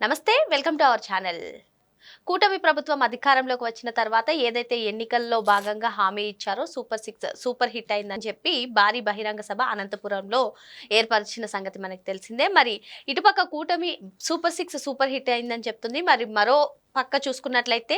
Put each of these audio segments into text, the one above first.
నమస్తే welcome to our channel. కూటమి ప్రభుత్వం అధికారంలోకి వచ్చిన తర్వాత ఏదైతే ఎన్నికల్లో భాగంగా హామీ ఇచ్చారో సూపర్ సిక్స్ సూపర్ హిట్ అయిందని చెప్పి భారీ బహిరంగ సభ అనంతపురంలో ఏర్పరిచిన సంగతి మనకు తెలిసిందే. మరి ఇటుపక్క కూటమి సూపర్ సిక్స్ సూపర్ హిట్ అయిందని చెప్తుంది. మరి మరో పక్క చూసుకున్నట్లయితే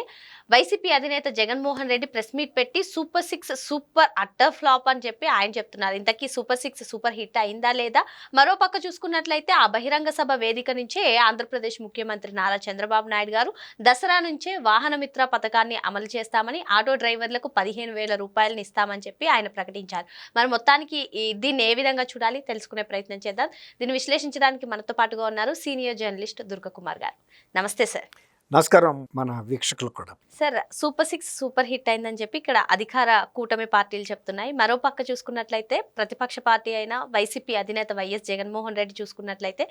వైసీపీ అధినేత జగన్మోహన్ రెడ్డి ప్రెస్ మీట్ పెట్టి super six super utter flop అని చెప్పి ఆయన చెప్తున్నారు. ఇంతకీ సూపర్ సిక్స్ సూపర్ హిట్ అయిందా లేదా? మరో పక్క చూసుకున్నట్లయితే ఆ బహిరంగ సభ వేదిక నుంచే ఆంధ్రప్రదేశ్ ముఖ్యమంత్రి నారా చంద్రబాబు నాయుడు గారు దసరా నుంచే వాహనమిత్ర పథకాన్ని అమలు చేస్తామని ఆటో డ్రైవర్లకు పదిహేను వేల రూపాయలను ఇస్తామని చెప్పి ఆయన ప్రకటించారు. మరి మొత్తానికి దీన్ని ఏ విధంగా చూడాలి తెలుసుకునే ప్రయత్నం చేద్దాం. దీన్ని విశ్లేషించడానికి మనతో పాటుగా ఉన్నారు సీనియర్ జర్నలిస్ట్ దుర్గకుమార్ గారు. నమస్తే సార్. నమస్కారం మన వీక్షకులు కూడా. Sir super six super hit అయిందని చెప్పి ఇక్కడ అధికార కూటమి పార్టీలు చెప్తున్నాయి. మరో పక్క చూసుకున్నట్లయితే ప్రతిపక్ష పార్టీ అయిన వైసీపీ అధినేత వైఎస్ జగన్మోహన్ రెడ్డి చూసుకున్నట్లయితే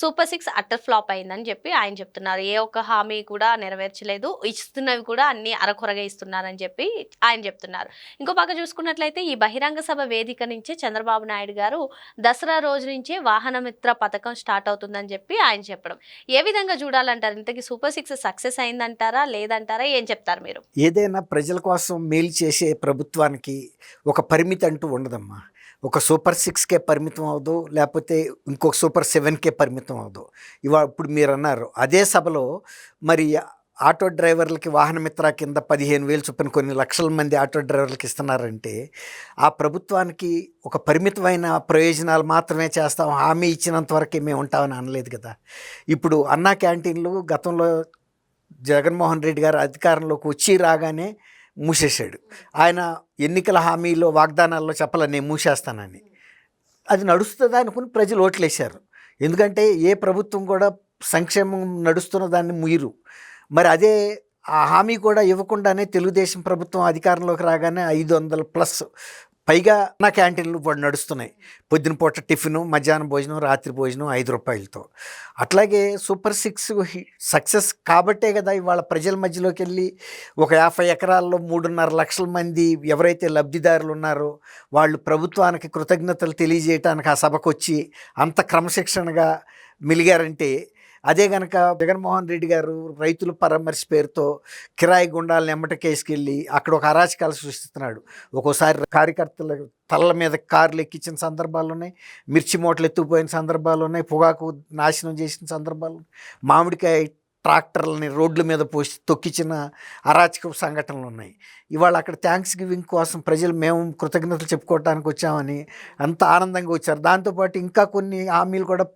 సూపర్ సిక్స్ అట్టర్ ఫ్లాప్ అయిందని చెప్పి ఆయన చెప్తున్నారు. ఏ ఒక్క హామీ కూడా నెరవేర్చలేదు. ఇస్తున్నవి కూడా అన్ని అరకొరగా ఇస్తున్నారని చెప్పి ఆయన చెప్తున్నారు. ఇంకో పక్క చూసుకున్నట్లయితే ఈ బహిరంగ సభ వేదిక నుంచే చంద్రబాబు నాయుడు గారు దసరా రోజు నుంచే వాహన మిత్ర పథకం స్టార్ట్ అవుతుందని చెప్పి ఆయన చెప్పడం. ఏ విధంగా చూడాలంటారు? ఇంతకీ సూపర్ సిక్స్ సక్సెస్ అయిందంటారా? లేదంటారా? ఏం చెప్తారు మీరు? ఏదైనా ప్రజల కోసం మేలు చేసే ప్రభుత్వానికి ఒక పరిమితి అంటూ ఉండదమ్మా. ఒక సూపర్ సిక్స్కే పరిమితం అవ్వదు లేకపోతే ఇంకొక సూపర్ సెవెన్కే పరిమితం అవ్వదు. ఇవాళ ఇప్పుడు మీరు అన్నారు అదే సభలో మరి ఆటో డ్రైవర్లకి వాహనమిత్ర కింద పదిహేను వేలు చొప్పున కొన్ని లక్షల మంది ఆటో డ్రైవర్లకి ఇస్తున్నారంటే ఆ ప్రభుత్వానికి ఒక పరిమితమైన ప్రయోజనాలు మాత్రమే చేస్తాం హామీ ఇచ్చినంత వరకే మేము ఉంటామని అనలేదు కదా. ఇప్పుడు అన్నా క్యాంటీన్లు గతంలో జగన్మోహన్ రెడ్డి గారు అధికారంలోకి వచ్చి రాగానే మూసేశాడు. ఆయన ఎన్నికల హామీలో వాగ్దానాల్లో చెప్పాలని నేను మూసేస్తానని. అది నడుస్తుందా అనుకుని ప్రజలు ఓట్లేశారు. ఎందుకంటే ఏ ప్రభుత్వం కూడా సంక్షేమం నడుస్తున్న దాన్ని ముయ్యరు. మరి అదే ఆ హామీ కూడా ఇవ్వకుండానే తెలుగుదేశం ప్రభుత్వం అధికారంలోకి రాగానే ఐదు వందల ప్లస్ పైగా నా క్యాంటీన్లు ఇప్పుడు నడుస్తున్నాయి. పొద్దున పూట టిఫిన్ మధ్యాహ్నం భోజనం రాత్రి భోజనం ఐదు రూపాయలతో. అట్లాగే సూపర్ సిక్స్ సక్సెస్ కాబట్టే కదా ఇవాళ ప్రజల మధ్యలోకి వెళ్ళి ఒక యాభై ఎకరాల్లో మూడున్నర లక్షల మంది ఎవరైతే లబ్ధిదారులు ఉన్నారో వాళ్ళు ప్రభుత్వానికి కృతజ్ఞతలు తెలియజేయటానికి ఆ సభకు వచ్చి అంత క్రమశిక్షణగా మిలిగారంటే అదే కనుక జగన్మోహన్ రెడ్డి గారు రైతుల పరామర్శ పేరుతో కిరాయి గుండాలను ఎమ్మటకేసుకెళ్ళి అక్కడ ఒక అరాచకాలు సృష్టిస్తున్నాడు. ఒక్కోసారి కార్యకర్తల తలల మీద కార్లు ఎక్కించిన సందర్భాలు ఉన్నాయి. మిర్చి మూటలు ఎత్తుకుపోయిన సందర్భాలు ఉన్నాయి. పొగాకు నాశనం చేసిన సందర్భాలు మామిడికాయ ట్రాక్టర్లని రోడ్ల మీద పోసి తొక్కించిన అరాచక సంఘటనలు ఉన్నాయి. ఇవాళ అక్కడ థ్యాంక్స్ గివింగ్ కోసం ప్రజలు మేము కృతజ్ఞతలు చెప్పుకోవడానికి వచ్చామని అంత ఆనందంగా వచ్చారు. దాంతోపాటు ఇంకా కొన్ని హామీలు కూడా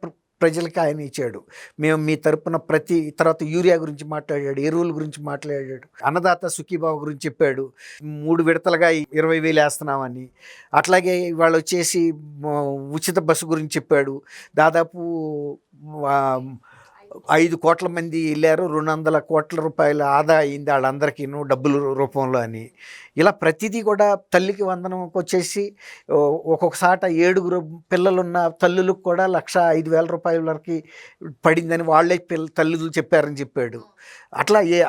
ప్రజలకి ఆయన ఇచ్చాడు. మేము మీ తరపున ప్రతి తర్వాత యూరియా గురించి మాట్లాడాడు ఎరువుల గురించి మాట్లాడాడు అన్నదాత సుఖీబాబు గురించి చెప్పాడు. మూడు విడతలుగా ఇరవై వేలు వేస్తున్నామని. అట్లాగే వాళ్ళు వచ్చేసి ఉచిత బస్సు గురించి చెప్పాడు. దాదాపు ఐదు కోట్ల మంది వెళ్ళారు రెండు వందల కోట్ల రూపాయల ఆదా అయింది వాళ్ళందరికీ డబ్బుల రూపంలో అని. ఇలా ప్రతిదీ కూడా తల్లికి వందనంకి వచ్చేసి ఒక్కొక్కసాట ఏడుగురు పిల్లలున్న తల్లులకు కూడా లక్ష ఐదు వేల రూపాయల వరకు పడిందని వాళ్ళే పిల్ల తల్లులు చెప్పారని చెప్పాడు. అట్లా ఏ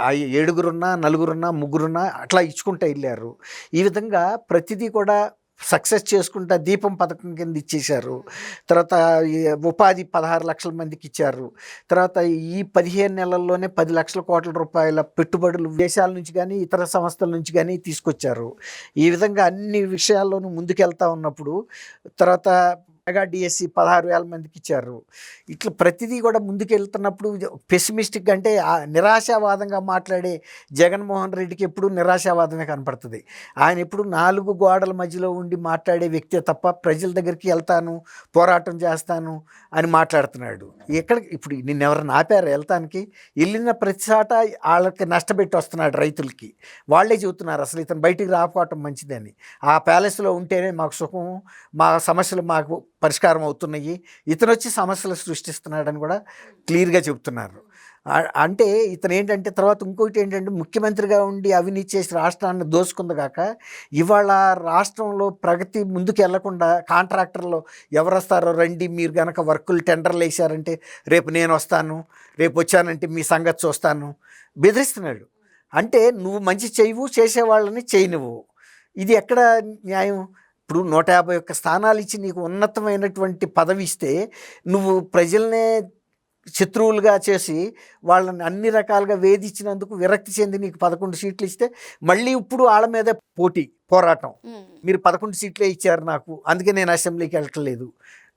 ఏడుగురున్నా నలుగురున్నా ముగ్గురున్నా అట్లా ఇచ్చుకుంటూ వెళ్ళారు. ఈ విధంగా ప్రతిదీ కూడా సక్సెస్ చేసుకుంటా దీపం పథకం కింద ఇచ్చేశారు. తర్వాత ఉపాధి పదహారు లక్షల మందికి ఇచ్చారు. తర్వాత ఈ పదిహేను నెలల్లోనే పది లక్షల కోట్ల రూపాయల పెట్టుబడులు దేశాల నుంచి కానీ ఇతర సంస్థల నుంచి కానీ తీసుకొచ్చారు. ఈ విధంగా అన్ని విషయాల్లోనూ ముందుకెళ్తా ఉన్నప్పుడు తర్వాత మెగా డిఎస్సి పదహారు వేల మందికి ఇచ్చారు. ఇట్లా ప్రతిదీ కూడా ముందుకెళ్తున్నప్పుడు పెసిమిస్టిక్ అంటే నిరాశావాదంగా మాట్లాడే జగన్మోహన్ రెడ్డికి ఎప్పుడు నిరాశావాదమే కనపడుతుంది. ఆయన ఎప్పుడు నాలుగు గోడల మధ్యలో ఉండి మాట్లాడే వ్యక్తే తప్ప ప్రజల దగ్గరికి వెళ్తాను పోరాటం చేస్తాను అని మాట్లాడుతున్నాడు. ఎక్కడ ఇప్పుడు నిన్న ఎవరైనా ఆపారు వెళ్తానికి? వెళ్ళిన ప్రతిసాట వాళ్ళకి నష్టపెట్టి వస్తున్నాడు రైతులకి. వాళ్ళే చెబుతున్నారు అసలు ఇతను బయటికి రాకపోవటం మంచిదని. ఆ ప్యాలెస్లో ఉంటేనే మాకు సుఖం మా సమస్యలు మాకు పరిష్కారం అవుతున్నాయి. ఇతను వచ్చి సమస్యలు సృష్టిస్తున్నాడని కూడా క్లియర్గా చెబుతున్నారు అంటే ఇతను ఏంటంటే తర్వాత ఇంకొకటి ఏంటంటే ముఖ్యమంత్రిగా ఉండి అవినీతి చేసి రాష్ట్రాన్ని దోసుకుందగాక ఇవాళ రాష్ట్రంలో ప్రగతి ముందుకు వెళ్ళకుండా కాంట్రాక్టర్లు ఎవరు వస్తారో రండి మీరు కనుక వర్కులు టెండర్లు వేసారంటే రేపు నేను వస్తాను రేపు వచ్చానంటే మీ సంగతి చూస్తాను. బెదిరిస్తున్నాడు. అంటే నువ్వు మంచి చేయవు చేసేవాళ్ళని చేయనివ్వు. ఇది ఎక్కడ న్యాయం? ఇప్పుడు నూట యాభై ఒక్క స్థానాలు ఇచ్చి నీకు ఉన్నతమైనటువంటి పదవి ఇస్తే నువ్వు ప్రజల్నే శత్రువులుగా చేసి వాళ్ళని అన్ని రకాలుగా వేధించినందుకు విరక్తి చెంది నీకు పదకొండు సీట్లు ఇస్తే మళ్ళీ ఇప్పుడు వాళ్ళ మీద పోటీ పోరాటం. మీరు పదకొండు సీట్లే ఇచ్చారు నాకు అందుకే నేను అసెంబ్లీకి వెళ్ళట్లేదు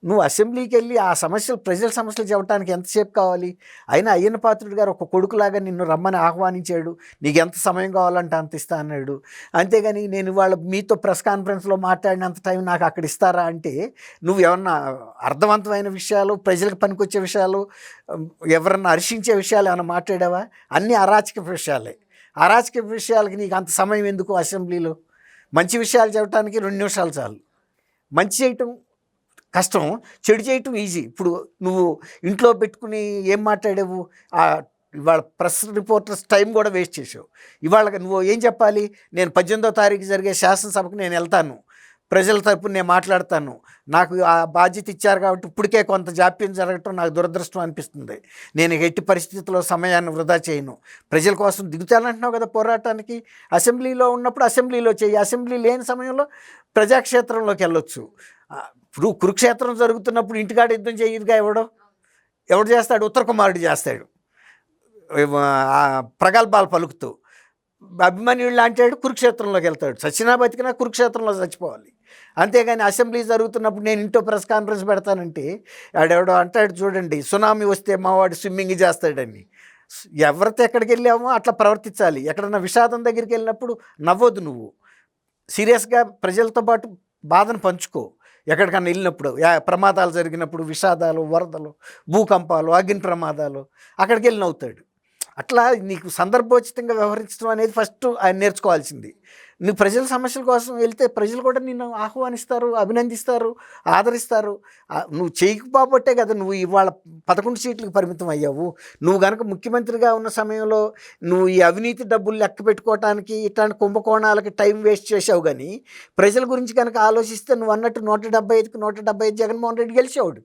నువ్వు అసెంబ్లీకి వెళ్ళి ఆ సమస్యలు ప్రజల సమస్యలు చెప్పడానికి ఎంతసేపు కావాలి? అయినా అయ్యన్న పాత్రుడు గారు ఒక కొడుకులాగా నిన్ను రమ్మని ఆహ్వానించాడు. నీకు ఎంత సమయం కావాలంటే అంత ఇస్తా అన్నాడు. అంతేగాని నేను వాళ్ళ మీతో ప్రెస్ కాన్ఫరెన్స్లో మాట్లాడినంత టైం నాకు అక్కడ ఇస్తారా అంటే నువ్వు ఏమన్నా అర్థవంతమైన విషయాలు ప్రజలకు పనికొచ్చే విషయాలు ఎవరన్నా హర్షించే విషయాలు ఏమైనా మాట్లాడావా? అన్నీ అరాచక విషయాలే. అరాచక విషయాలకి నీకు అంత సమయం ఎందుకు అసెంబ్లీలో? మంచి విషయాలు చెప్పడానికి రెండు నిమిషాలు చాలు. మంచి చేయటం కష్టం. చెడు చేయటం ఈజీ ఇప్పుడు నువ్వు ఇంట్లో పెట్టుకుని ఏం మాట్లాడావు? ఆ ఇవాళ ప్రెస్ రిపోర్టర్స్ టైం కూడా వేస్ట్ చేసావు. ఇవాళ నువ్వు ఏం చెప్పాలి? నేను పద్దెనిమిదో తారీఖు జరిగే శాసనసభకు నేను వెళ్తాను. ప్రజల తరపున నేను మాట్లాడతాను. నాకు ఆ బాధ్యత ఇచ్చారు కాబట్టి ఇప్పటికే కొంత జాప్యం జరగటం నాకు దురదృష్టం అనిపిస్తుంది. నేను ఎట్టి పరిస్థితుల్లో సమయాన్ని వృధా చేయను. ప్రజల కోసం దిగుతానంటున్నావు కదా పోరాటానికి? అసెంబ్లీలో ఉన్నప్పుడు అసెంబ్లీలో చేయి. అసెంబ్లీ లేని సమయంలో ప్రజాక్షేత్రంలోకి వెళ్ళొచ్చు. ఇప్పుడు కురుక్షేత్రం జరుగుతున్నప్పుడు ఇంటికాడ యుద్ధం చేయదుగా ఎవడు? ఎవడు చేస్తాడు? ఉత్తర కుమారుడు చేస్తాడు. ప్రగల్భాలు పలుకుతూ. అభిమన్యుడు లాంటాడు కురుక్షేత్రంలోకి వెళ్తాడు. సచ్చినా బతికినా కురుక్షేత్రంలో చచ్చిపోవాలి. అంతేగాని అసెంబ్లీ జరుగుతున్నప్పుడు నేను ఇంటో ప్రెస్ కాన్ఫరెన్స్ పెడతానంటే ఆడెవడో అంటాడు చూడండి సునామీ వస్తే మావాడు స్విమ్మింగ్ చేస్తాడని. ఎవరితో ఎక్కడికి వెళ్ళామో అట్లా ప్రవర్తించాలి. ఎక్కడన్నా విషాదం దగ్గరికి వెళ్ళినప్పుడు నవ్వొద్దు నువ్వు. సీరియస్గా ప్రజలతో పాటు బాధను పంచుకో. ఎక్కడికన్నా వెళ్ళినప్పుడు యా- ప్రమాదాలు జరిగినప్పుడు విషాదాలు వరదలు భూకంపాలు అగ్ని ప్రమాదాలు అక్కడికి వెళ్ళి నవ్వుతాడు. అట్లా నీకు సందర్భోచితంగా వ్యవహరించడం అనేది ఫస్ట్ ఆయన నేర్చుకోవాల్సింది. నువ్వు ప్రజల సమస్యల కోసం వెళ్తే ప్రజలు కూడా నిన్ను ఆహ్వానిస్తారు అభినందిస్తారు ఆదరిస్తారు. నువ్వు చేయకపోబట్టే కదా నువ్వు ఇవాళ పదకొండు సీట్లకు పరిమితం అయ్యావు. నువ్వు కనుక ముఖ్యమంత్రిగా ఉన్న సమయంలో నువ్వు ఈ అవినీతి డబ్బులు లెక్క పెట్టుకోవటానికి ఇట్లాంటి కుంభకోణాలకి టైం వేస్ట్ చేసావు కానీ ప్రజల గురించి కనుక ఆలోచిస్తే నువ్వు అన్నట్టు నూట డెబ్బై ఐదుకి నూట డెబ్బై ఐదు జగన్మోహన్ రెడ్డి గెలిచేవాడు.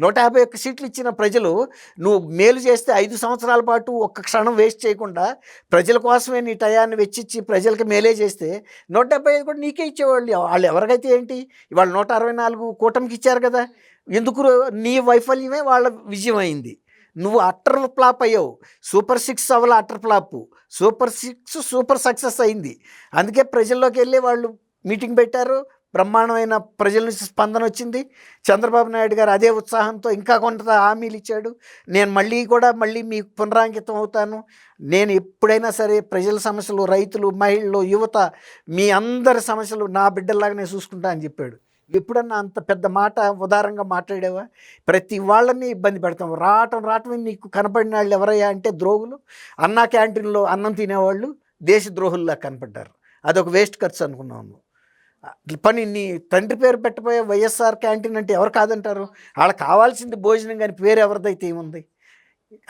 నూట యాభై ఒక్క సీట్లు ఇచ్చిన ప్రజలు నువ్వు మేలు చేస్తే ఐదు సంవత్సరాల పాటు ఒక్క క్షణం వేస్ట్ చేయకుండా ప్రజల కోసమే నీ టయాన్ని వెచ్చిచ్చి ప్రజలకు మేలే చేస్తే నూట డెబ్బై ఐదు కూడా నీకే ఇచ్చేవాళ్ళు వాళ్ళు ఎవరికైతే ఏంటి? ఇవాళ నూట అరవై నాలుగు కూటమికి ఇచ్చారు కదా. ఎందుకు నీ వైఫల్యమే వాళ్ళ విజయం అయింది. నువ్వు అట్టర్ ఫ్లాప్ అయ్యావు. Super six అవ్వాల utter flop. Super six super success అయింది. అందుకే ప్రజల్లోకి వెళ్ళి వాళ్ళు మీటింగ్ పెట్టారు. బ్రహ్మాండమైన ప్రజల నుంచి స్పందన వచ్చింది. చంద్రబాబు నాయుడు గారు అదే ఉత్సాహంతో ఇంకా కొంత హామీలు ఇచ్చాడు. నేను మళ్ళీ కూడా మళ్ళీ మీకు పునరాంకితం అవుతాను. నేను ఎప్పుడైనా సరే ప్రజల సమస్యలు రైతులు మహిళలు యువత మీ అందరి సమస్యలు నా బిడ్డల్లాగానే చూసుకుంటా అని చెప్పాడు. ఎప్పుడన్నా అంత పెద్ద మాట ఉదారంగా మాట్లాడేవా? ప్రతి వాళ్ళని ఇబ్బంది పెడతాం. రావటం రావటం నీకు కనపడిన వాళ్ళు ఎవరయ్యా అంటే ద్రోగులు అన్నా క్యాంటీన్లో అన్నం తినేవాళ్ళు దేశ ద్రోహుల్లా కనపడ్డారు. అదొక వేస్ట్ ఖర్చు అనుకున్నాము పని నీ తండ్రి పేరు పెట్టబోయే వైఎస్ఆర్ క్యాంటీన్ అంటే ఎవరు కాదంటారు? వాళ్ళకి కావాల్సింది భోజనం కానీ పేరు ఎవరిదైతే ఏముంది?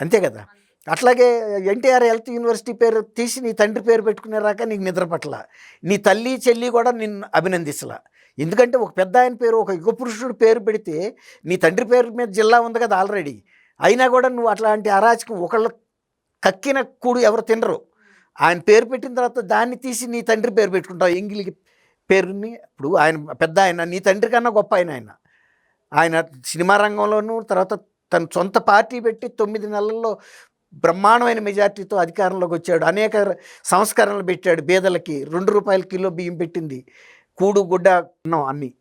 అంతే కదా? అట్లాగే ఎన్టీఆర్ హెల్త్ యూనివర్సిటీ పేరు తీసి నీ తండ్రి పేరు పెట్టుకునే రాక నీకు నిద్ర పట్ల నీ తల్లి చెల్లి కూడా నిన్ను అభినందించలా ఎందుకంటే ఒక పెద్ద ఆయన పేరు ఒక యుగ పురుషుడు పేరు పెడితే నీ తండ్రి పేరు మీద జిల్లా ఉంది కదా ఆల్రెడీ. అయినా కూడా నువ్వు అట్లాంటి అరాచకం ఒకళ్ళు కక్కిన కూడు ఎవరు తినరు. ఆయన పేరు పెట్టిన తర్వాత దాన్ని తీసి నీ తండ్రి పేరు పెట్టుకుంటావు. ఎంగిలికి పేరుని ఇప్పుడు ఆయన పెద్ద ఆయన నీ తండ్రి కన్నా గొప్ప ఆయన ఆయన. ఆయన సినిమా రంగంలోనూ తర్వాత తన సొంత పార్టీ పెట్టి తొమ్మిది నెలల్లో బ్రహ్మాండమైన మెజార్టీతో అధికారంలోకి వచ్చాడు. అనేక సంస్కరణలు పెట్టాడు బీదలకి. రెండు రూపాయల కిలో బియ్యం పెట్టింది. కూడు గుడ్డ అన్నం అన్నీ.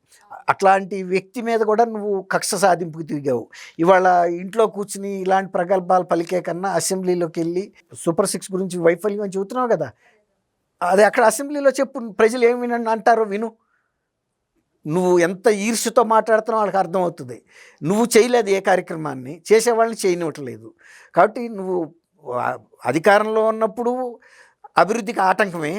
అట్లాంటి వ్యక్తి మీద కూడా నువ్వు కక్ష సాధింపుకి తిరిగావు. ఇవాళ ఇంట్లో కూర్చుని ఇలాంటి ప్రగల్భాలు పలికే కన్నా అసెంబ్లీలోకి వెళ్ళి సూపర్ సిక్స్ గురించి వైఫల్యం అని చెబుతున్నావు కదా. అది అక్కడ అసెంబ్లీలో చెప్పు ప్రజలు ఏమి వినండి అంటారో విను. నువ్వు ఎంత ఈర్ష్యతో మాట్లాడుతున్నావు వాళ్ళకి అర్థమవుతుంది. నువ్వు చేయలేదు ఏ కార్యక్రమాన్ని చేసేవాళ్ళని చేయనివ్వట్లేదు. కాబట్టి నువ్వు అధికారంలో ఉన్నప్పుడు అభివృద్ధికి ఆటంకమే.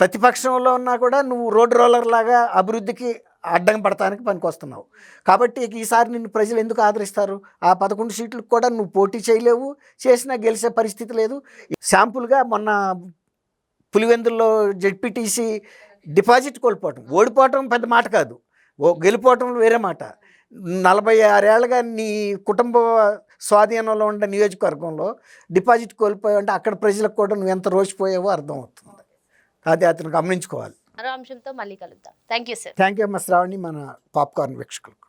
ప్రతిపక్షంలో ఉన్నా కూడా నువ్వు రోడ్ రోలర్ లాగా అభివృద్ధికి అడ్డం పడటానికి పనికొస్తున్నావు. కాబట్టి ఈసారి నిన్ను ప్రజలు ఎందుకు ఆదరిస్తారు? ఆ పదకొండు సీట్లకు కూడా నువ్వు పోటీ చేయలేవు. చేసినా గెలిచే పరిస్థితి లేదు. శాంపుల్గా మొన్న పులివెందుల్లో జెడ్పీటీసీ డిపాజిట్ కోల్పోవటం. ఓడిపోవటం పెద్ద మాట కాదు. ఓ గెలిపోవటం వేరే మాట. నలభై ఆరేళ్ళగా నీ కుటుంబ స్వాధీనంలో ఉండే నియోజకవర్గంలో డిపాజిట్ కోల్పోయావంటే అక్కడ ప్రజలకు కూడా నువ్వు ఎంత రోచిపోయావో అర్థమవుతుంది. అది అతను గమనించుకోవాలి. మరో అంశంతో మళ్ళీ కలుద్దాం. Thank you sir. Thank you అమ్మ శ్రావణి మన పాప్కార్న్ వీక్షకులకు.